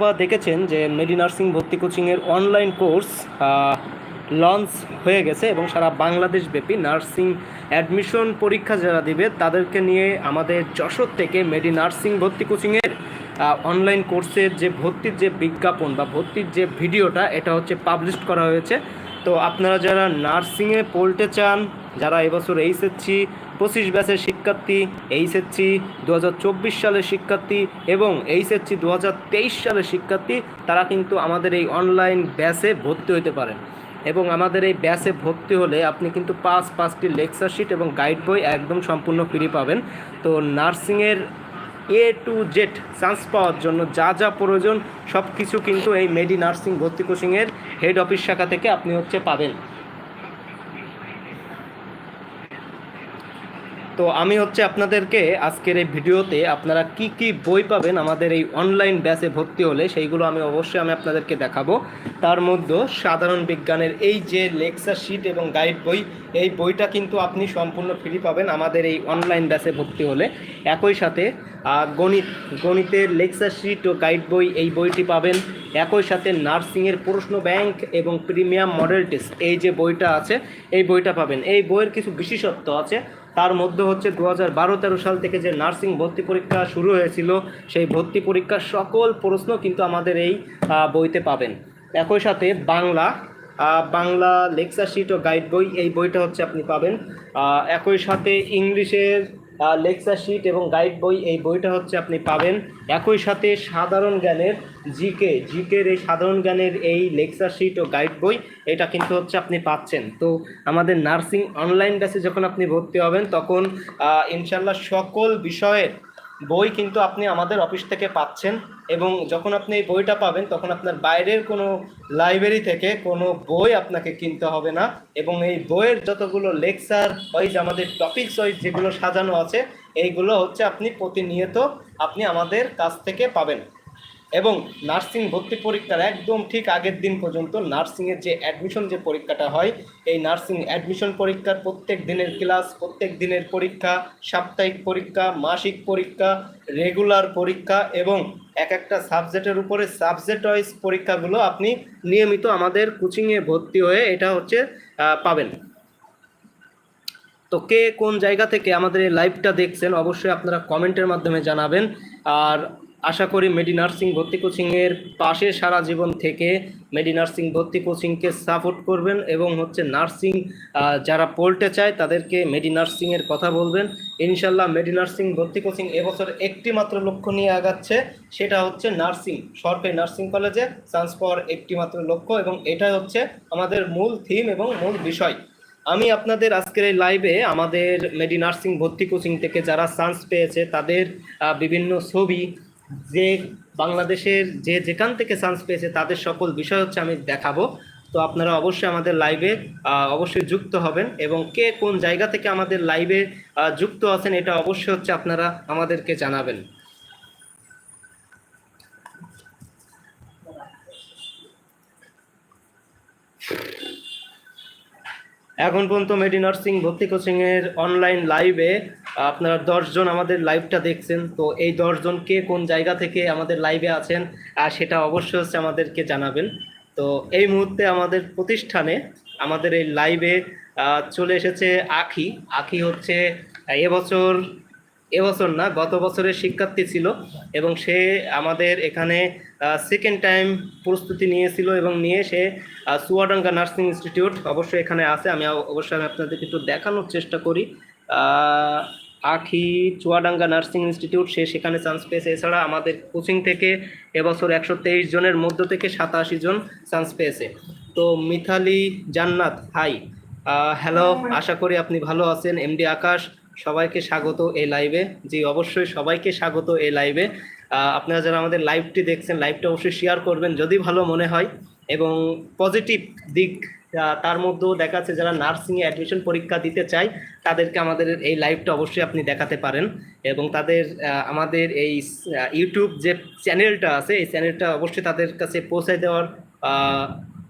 বা দেখেছেন যে মেডি নার্সিং ভর্তি কোচিংয়ের অনলাইন কোর্স লঞ্চ হয়ে গেছে এবং সারা বাংলাদেশ ব্যাপী নার্সিং অ্যাডমিশন পরীক্ষা যারা দিবে, তাদেরকে নিয়ে আমাদের যশোর থেকে মেডি নার্সিং ভর্তি কোচিংয়ের অনলাইন কোর্সের যে ভর্তির যে বিজ্ঞাপন বা ভর্তির যে ভিডিওটা, এটা হচ্ছে পাবলিশ করা হয়েছে। তো আপনারা যারা নার্সিংয়ে পড়তে চান, যারা এবছর এইচএসসি পঁচিশ ব্যাচের শিক্ষার্থী, এইচএসসি দু হাজার চব্বিশ সালের শিক্ষার্থী এবং এইচএসসি দু হাজার তেইশ সালের শিক্ষার্থী, তারা কিন্তু আমাদের এই অনলাইন ব্যাচে ভর্তি হতে পারেন। এবং আমাদের এই ব্যাচে ভর্তি হলে আপনি কিন্তু পাঁচ, পাঁচটি লেকচার শিট এবং গাইড বই একদম সম্পূর্ণ ফ্রি পাবেন। তো নার্সিংয়ের এ টু জেড চান্স পাওয়ার জন্য যা যা প্রয়োজন সব কিছু কিন্তু এই মেডি নার্সিং ভর্তি কোচিংয়ের হেড অফিস শাখা থেকে আপনি হচ্ছে পাবেন। তো আমি হচ্ছে আপনাদেরকে আজকের এই ভিডিওতে আপনারা কি কি বই পাবেন আমাদের এই অনলাইন ব্যাচে ভর্তি হলে, সেইগুলো আমি অবশ্যই আমি আপনাদেরকে দেখাবো। তার মধ্যে সাধারণ বিজ্ঞানের এই যে লেকচার শিট এবং গাইড বই, এই বইটা কিন্তু আপনি সম্পূর্ণ ফ্রি পাবেন আমাদের এই অনলাইন ব্যাচে ভর্তি হলে। একই সাথে গণিত, গণিতের লেকচার শিট ও গাইড বই, এই বইটি পাবেন একই সাথে নার্সিংয়ের প্রশ্ন ব্যাংক এবং প্রিমিয়াম মডেল টেস্ট। এই যে বইটা আছে, এই বইটা পাবেন। এই বইয়ের কিছু বিশেষত্ব আছে। তার মধ্যে হচ্ছে দু হাজার বারো তেরো সাল থেকে যে নার্সিং ভর্তি পরীক্ষা শুরু হয়েছিল, সেই ভর্তি পরীক্ষার সকল প্রশ্ন কিন্তু আমাদের এই বইতে পাবেন। একই সাথে বাংলা বাংলা লেকচার শিট ও গাইড বই, এই বইটা হচ্ছে আপনি পাবেন। একই সাথে ইংলিশের লেকচার শিট এবং গাইড বই, এই বইটা হচ্ছে আপনি পাবেন। একই সাথে সাধারণ জ্ঞানের জিকে জিকের এই সাধারণ জ্ঞানের এই লেকচার শিট ও গাইড বই, এটা কিন্তু হচ্ছে আপনি পাচ্ছেন। তো আমাদের নার্সিং অনলাইন ব্যাচে যখন আপনি ভর্তি হবেন, তখন ইনশাল্লাহ সকল বিষয়ের বই কিন্তু আপনি আমাদের অফিস থেকে পাচ্ছেন এবং যখন আপনি এই বইটা পাবেন, তখন আপনার বাইরের কোনো লাইব্রেরি থেকে কোনো বই আপনাকে কিনতে হবে না এবং এই বইয়ের যতগুলো লেকচার ওয়াইজ আমাদের টপিকস ওয়াইজ যেগুলো সাজানো আছে, এইগুলো হচ্ছে আপনি প্রতিনিয়ত আপনি আমাদের কাছ থেকে পাবেন। এবং নার্সিং ভর্তি পরীক্ষার একদম ঠিক আগের দিন পর্যন্ত নার্সিংয়ের যে অ্যাডমিশন যে পরীক্ষাটা হয়, এই নার্সিং অ্যাডমিশন পরীক্ষার প্রত্যেক দিনের ক্লাস প্রত্যেক দিনের পরীক্ষা, সাপ্তাহিক পরীক্ষা, মাসিক পরীক্ষা রেগুলার পরীক্ষা এবং এক একটা সাবজেক্টের উপরে সাবজেক্ট ওয়াইজ পরীক্ষাগুলো আপনি নিয়মিত আমাদের কোচিংয়ে ভর্তি হয়ে এটা হচ্ছে পাবেন। তো কে কোন জায়গা থেকে আমাদের এই লাইভটা দেখছেন, অবশ্যই আপনারা কমেন্টের মাধ্যমে জানাবেন। আর আশা করি মেডি নার্সিং ভর্তি কোচিংয়ের পাশে সারা জীবন থেকে মেডি নার্সিং ভর্তি কোচিংকে সাপোর্ট করবেন এবং হচ্ছে নার্সিং যারা পড়তে চায় তাদেরকে মেডি নার্সিংয়ের কথা বলবেন। ইনশাল্লাহ মেডি নার্সিং ভর্তি কোচিং এবছর একটি মাত্র লক্ষ্য নিয়ে আগাচ্ছে, সেটা হচ্ছে নার্সিং, সরকারি নার্সিং কলেজে চান্স পাওয়ার একটি মাত্র লক্ষ্য এবং এটা হচ্ছে আমাদের মূল থিম এবং মূল বিষয়। আমি আপনাদের আজকের এই লাইভে আমাদের মেডি নার্সিং ভর্তি কোচিং থেকে যারা চান্স পেয়েছে তাদের বিভিন্ন ছবি যে বাংলাদেশের যে যেখান থেকে চান্স পেয়েছে, তাদের সকল বিষয় হচ্ছে আমি দেখাবো। তো আপনারা অবশ্যই আমাদের লাইভে অবশ্যই যুক্ত হবেন এবং কে কোন জায়গা থেকে আমাদের লাইভে যুক্ত আছেন এটা অবশ্যই হচ্ছে আপনারা আমাদেরকে জানাবেন। এখন পর্যন্ত মেডি নার্সিং ভর্তি কোচিংয়ের অনলাইন লাইভে আপনারা দশজন আমাদের লাইভটা দেখছেন তো এই দশজন কে কোন জায়গা থেকে আমাদের লাইভে আছেন আর সেটা অবশ্যই হচ্ছে আমাদেরকে জানাবেন। তো এই মুহূর্তে আমাদের প্রতিষ্ঠানে আমাদের এই লাইভে চলে এসেছে আখি। আখি হচ্ছে এবছর এবছর না গত বছরের শিক্ষার্থী ছিল এবং সে আমাদের এখানে সেকেন্ড টাইম প্রস্তুতি নিয়েছিল এবং নিয়ে সে আহ, চুয়াডাঙ্গা নার্সিং ইনস্টিটিউট অবশ্যই এখানে আছে। আমি অবশ্যই আমি আপনাদেরকে একটু দেখানোর চেষ্টা করি। আখি, চুয়াডাঙ্গা নার্সিং ইনস্টিটিউট, সে সেখানে চান্স পেয়েছে। এছাড়া আমাদের কোচিং থেকে এবছর একশো তেইশ জনের মধ্য থেকে সাতাশি জন চান্স পেয়েছে। তো মিথালি জান্নাত হাই হ্যালো আশা করি আপনি ভালো আছেন। এমডি আকাশ, সবাইকে স্বাগত এই লাইভে জি, অবশ্যই সবাইকে স্বাগত এই লাইভে আপনারা যারা আমাদের লাইভটি দেখছেন লাইভটা অবশ্যই শেয়ার করবেন, যদি ভালো মনে হয়। এবং পজিটিভ দিক তার মধ্যেও দেখাচ্ছে যারা নার্সিংয়ে অ্যাডমিশন পরীক্ষা দিতে চায়, তাদেরকে আমাদের এই লাইভটা অবশ্যই আপনি দেখাতে পারেন। এবং তাদের আমাদের এই ইউটিউব যে চ্যানেলটা আছে, এই চ্যানেলটা অবশ্যই তাদের কাছে পৌঁছে দেওয়ার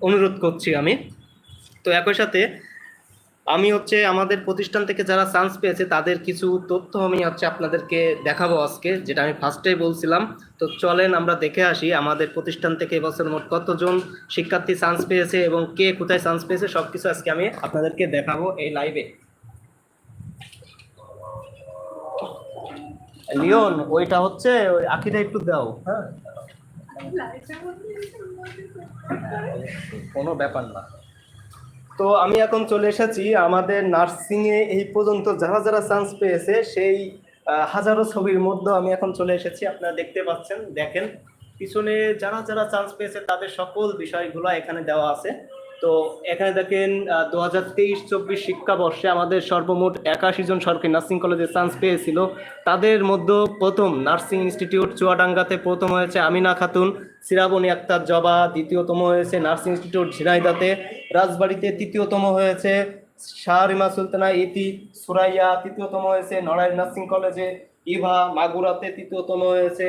অনুরোধ করছি আমি। তো একই সাথে আমি হচ্ছে আমাদের প্রতিষ্ঠান থেকে যারা চান্স পেয়েছে, তাদের কিছু তথ্য আমি হচ্ছে আপনাদেরকে দেখাবো আজকে, যেটা আমি ফার্স্টেই বলছিলাম। তো চলেন আমরা দেখে আসি, আমাদের প্রতিষ্ঠান থেকে এবছর মোট কতজন শিক্ষার্থী চান্স পেয়েছে এবং কে কোথায় চান্স পেয়েছে সব কিছু আজকে আমি আপনাদেরকে দেখাবো এই লাইভে লিওন, ওইটা হচ্ছে ওই আখিটা একটু দাও হ্যাঁ? কোনো ব্যাপার না। তো আমি এখন চলে এসেছি আমাদের নার্সিং এ এই পর্যন্ত যারা যারা চান্স পেয়েছে, সেই হাজারো ছবির মধ্যে আমি এখন চলে এসেছি। আপনারা দেখতে পাচ্ছেন, দেখেন। পিছনে যারা যারা চান্স পেয়েছে, তাদের সকল বিষয়গুলো এখানে দেওয়া আছে। তো এখানে দেখেন দু হাজার তেইশ, চব্বিশ শিক্ষাবর্ষে আমাদের সর্বমোট একাশি জন সরকারি নার্সিং কলেজে চান্স পেয়েছিল। তাদের মধ্যে প্রথম নার্সিং ইনস্টিটিউট চুয়াডাঙ্গাতে প্রথম হয়েছে আমিনা খাতুন সিরাবনি আক্তার জবা, দ্বিতীয়তম হয়েছে নার্সিং ইনস্টিটিউট ঝিনাইদাতে, রাজবাড়িতে তৃতীয়তম হয়েছে শাহরিমা সুলতানা ইতি সুরাইয়া, তৃতীয়তম হয়েছে নড়াইল নার্সিং কলেজে ইভা মাগুরাতে তৃতীয়তম হয়েছে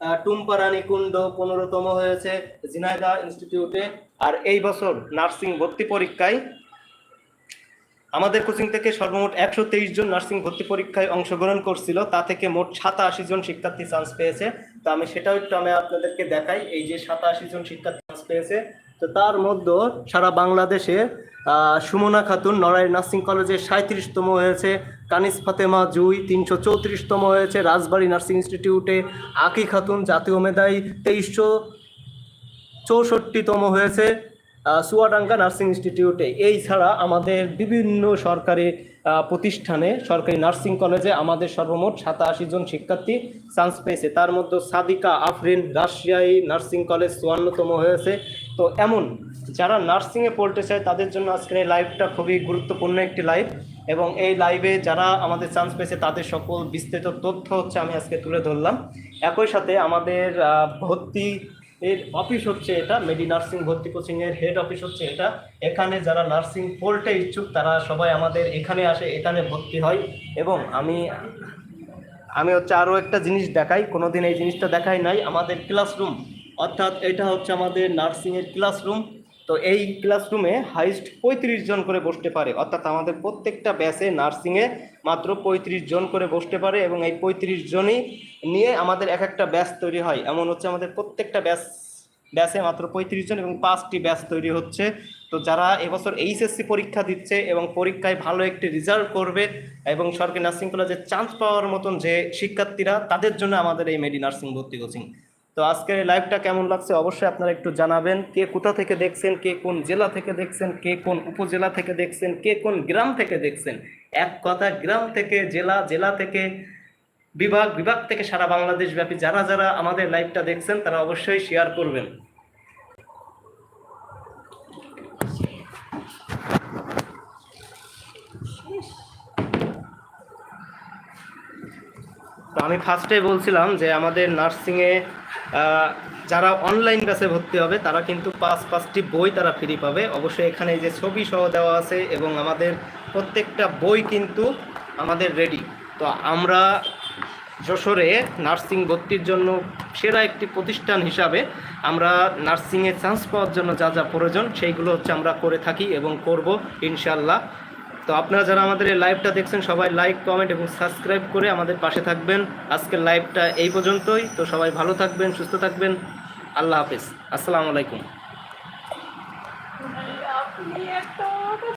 আহ, টুম্পারানি কুণ্ড পনেরোতম হয়েছে জিনাইদা ইনস্টিটিউটে আর এই বছর নার্সিং ভর্তি পরীক্ষায় আমাদের কোচিং থেকে সর্বমোট একশো তেইশ জন নার্সিং ভর্তি পরীক্ষায় অংশগ্রহণ করছিল। তা থেকে মোট সাতাশি জন শিক্ষার্থী চান্স পেয়েছে। তো আমি সেটাও একটু আমি আপনাদেরকে দেখাই। এই যে সাতাশি জন শিক্ষার্থী চান্স পেয়েছে তো তার মধ্যে সারা বাংলাদেশে সুমনা খাতুন নড়াইল নার্সিং কলেজে সাঁত্রিশতম হয়েছে কানিস ফাতেমা জুই তিনশো চৌত্রিশতম হয়েছে রাজবাড়ী নার্সিং ইনস্টিটিউটে আকি খাতুন জাতীয় মেধাই তেইশশো চৌষট্টিতম হয়েছে আহ, চুয়াডাঙ্গা নার্সিং ইনস্টিটিউটে। এই ছাড়া আমাদের বিভিন্ন সরকারি প্রতিষ্ঠানে সরকারি নার্সিং কলেজে আমাদের সর্বমোট সাতাশি জন শিক্ষার্থী চান্স পেয়েছে। তার মধ্যে সাদিকা আফরিন রাজশাহী নার্সিং কলেজ চুয়ান্নতম হয়েছে তো এমন, যারা নার্সিংয়ে পড়তে চায়, তাদের জন্য আজকের এই লাইভটা খুবই গুরুত্বপূর্ণ একটি লাইভ এবং এই লাইভে যারা আমাদের চান্স পেয়েছে, তাদের সকল বিস্তৃত তথ্য হচ্ছে আমি আজকে তুলে ধরলাম। একই সাথে আমাদের ভর্তি এর অফিস হচ্ছে এটা মেডি নার্সিং ভর্তি কোচিংয়ের হেড অফিস হচ্ছে এটা। এখানে যারা নার্সিং পড়তে ইচ্ছুক, তারা সবাই আমাদের এখানে আসে, এখানে ভর্তি হয় এবং আমি আমি হচ্ছে আরও একটা জিনিস দেখাই। কোনোদিন এই জিনিসটা দেখাই নাই। আমাদের ক্লাসরুম অর্থাৎ এটা হচ্ছে আমাদের নার্সিংয়ের ক্লাসরুম তো এই ক্লাসরুমে হাইস্ট পঁয়ত্রিশ জন করে বসতে পারে। অর্থাৎ আমাদের প্রত্যেকটা ব্যাচে নার্সিংয়ে মাত্র পঁয়ত্রিশ জন করে বসতে পারে এবং এই পঁয়ত্রিশ জনই নিয়ে আমাদের এক একটা ব্যাচ তৈরি হয়। এমন হচ্ছে আমাদের প্রত্যেকটা ব্যাচ ব্যাচে মাত্র পঁয়ত্রিশ জন এবং পাঁচটি ব্যাচ তৈরি হচ্ছে। তো যারা এবছর এইচএসসি পরীক্ষা দিচ্ছে এবং পরীক্ষায় ভালো একটি রেজাল্ট করবে এবং সরকারি নার্সিং কলেজে চান্স পাওয়ার মতন যে শিক্ষার্থীরা, তাদের জন্য আমাদের এই মেডি নার্সিং ভর্তি কোচিং তো আজকের এই লাইভটা কেমন লাগছে অবশ্যই আপনারা একটু জানাবেন। কে কোথা থেকে দেখছেন, কে কোন জেলা থেকে দেখছেন, কে কোন উপজেলা থেকে দেখছেন, কে কোন গ্রাম থেকে দেখছেন, এক কথা গ্রাম থেকে, জেলা জেলা থেকে, বিভাগ বিভাগ থেকে সারা বাংলাদেশ ব্যাপী যারা যারা আমাদের লাইভটা দেখছেন, তারা অবশ্যই শেয়ার করবেন। তো আমি ফার্স্টে বলছিলাম যে আমাদের নার্সিংয়ে যারা অনলাইন ব্যাচে ভর্তি হবে, তারা কিন্তু পাঁচ, পাঁচটি বই তারা ফ্রি পাবে। অবশ্যই এখানে যে ছবি সহ দেওয়া আছে এবং আমাদের প্রত্যেকটা বই কিন্তু আমাদের রেডি তো আমরা যশোরে নার্সিং ভর্তির জন্য সেরা একটি প্রতিষ্ঠান হিসাবে আমরা নার্সিংয়ে চান্স পাওয়ার জন্য যা যা প্রয়োজন, সেইগুলো হচ্ছে আমরা করে থাকি এবং করব ইনশাল্লাহ তো আপনারা যারা আমাদের এই লাইভটা দেখছেন, সবাই লাইক কমেন্ট এবং সাবস্ক্রাইব করে আমাদের পাশে থাকবেন। আজকের লাইভটা এই পর্যন্তই। তো সবাই ভালো থাকবেন, সুস্থ থাকবেন। আল্লাহ হাফিজ। আসসালামু আলাইকুম।